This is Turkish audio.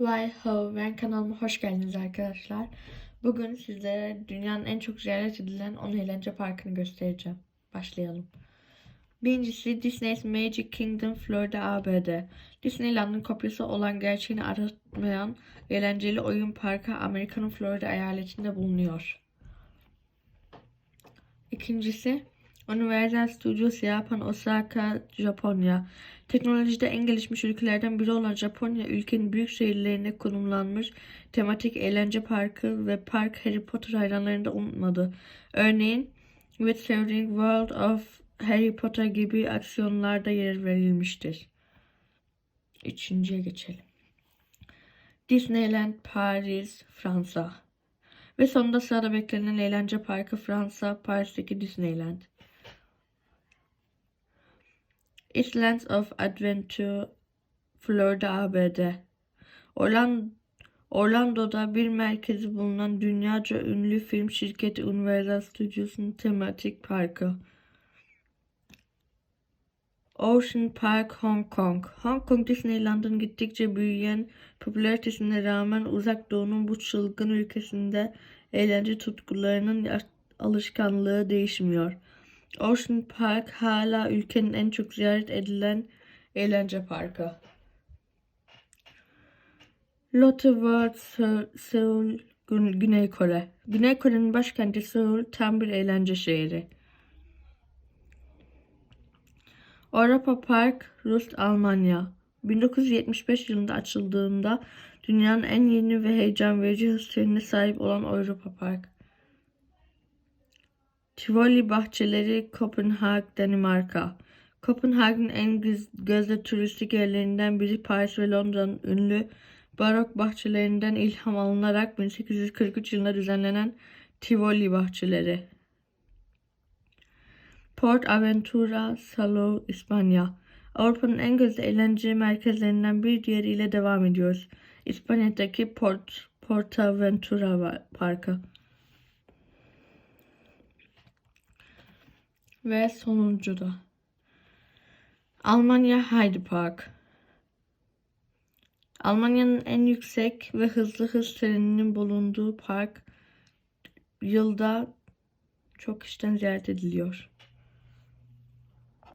Vay ho, ben kanalıma hoş geldiniz arkadaşlar. Bugün sizlere dünyanın en çok ziyaret edilen 10 eğlence parkını göstereceğim. Başlayalım. Birincisi Disney's Magic Kingdom Florida ABD. Disneyland'ın kopyası olan gerçeğini aratmayan eğlenceli oyun parkı Amerika'nın Florida eyaletinde bulunuyor. İkincisi Universal Studios Japan Osaka Japonya. Teknolojide en gelişmiş ülkelerden biri olan Japonya, ülkenin büyük şehirlerine konumlanmış tematik eğlence parkı ve park Harry Potter hayranlarını da unutmadı. Örneğin Wizarding World of Harry Potter gibi aksiyonlarda yer verilmiştir. Üçüncüye geçelim. Disneyland Paris, Fransa. Ve sonunda sırada beklenen eğlence parkı Fransa, Paris'teki Disneyland. Islands of Adventure, Florida, ABD. Orlando, Orlando'da bir merkezi bulunan dünyaca ünlü film şirketi Universal Studios'un tematik parkı. Ocean Park, Hong Kong. Hong Kong Disneyland'ın gittikçe büyüyen popülaritesine rağmen uzak doğunun bu çılgın ülkesinde eğlence tutkularının alışkanlığı değişmiyor. Ocean Park hala ülkenin en çok ziyaret edilen eğlence parkı. Lotte World Seoul, Gün- Güney Kore. Güney Kore'nin başkenti Seoul tam bir eğlence şehri. Europa Park, Rust, Almanya. 1975 yılında açıldığında dünyanın en yeni ve heyecan verici trenine sahip olan Europa Park. Tivoli Bahçeleri, Kopenhag, Danimarka. Kopenhag'ın en göz- gözde turistik yerlerinden biri Paris ve Londra'nın ünlü barok bahçelerinden ilham alınarak 1843 yılında düzenlenen Tivoli Bahçeleri. Port Aventura, Salou, İspanya. Avrupa'nın en gözde eğlence merkezlerinden bir diğeriyle devam ediyoruz. İspanya'daki Port, Portaventura Parkı. Ve sonuncu da. Almanya Heide Park. Almanya'nın en yüksek ve hızlı hız treninin bulunduğu park yılda çok kişiden ziyaret ediliyor.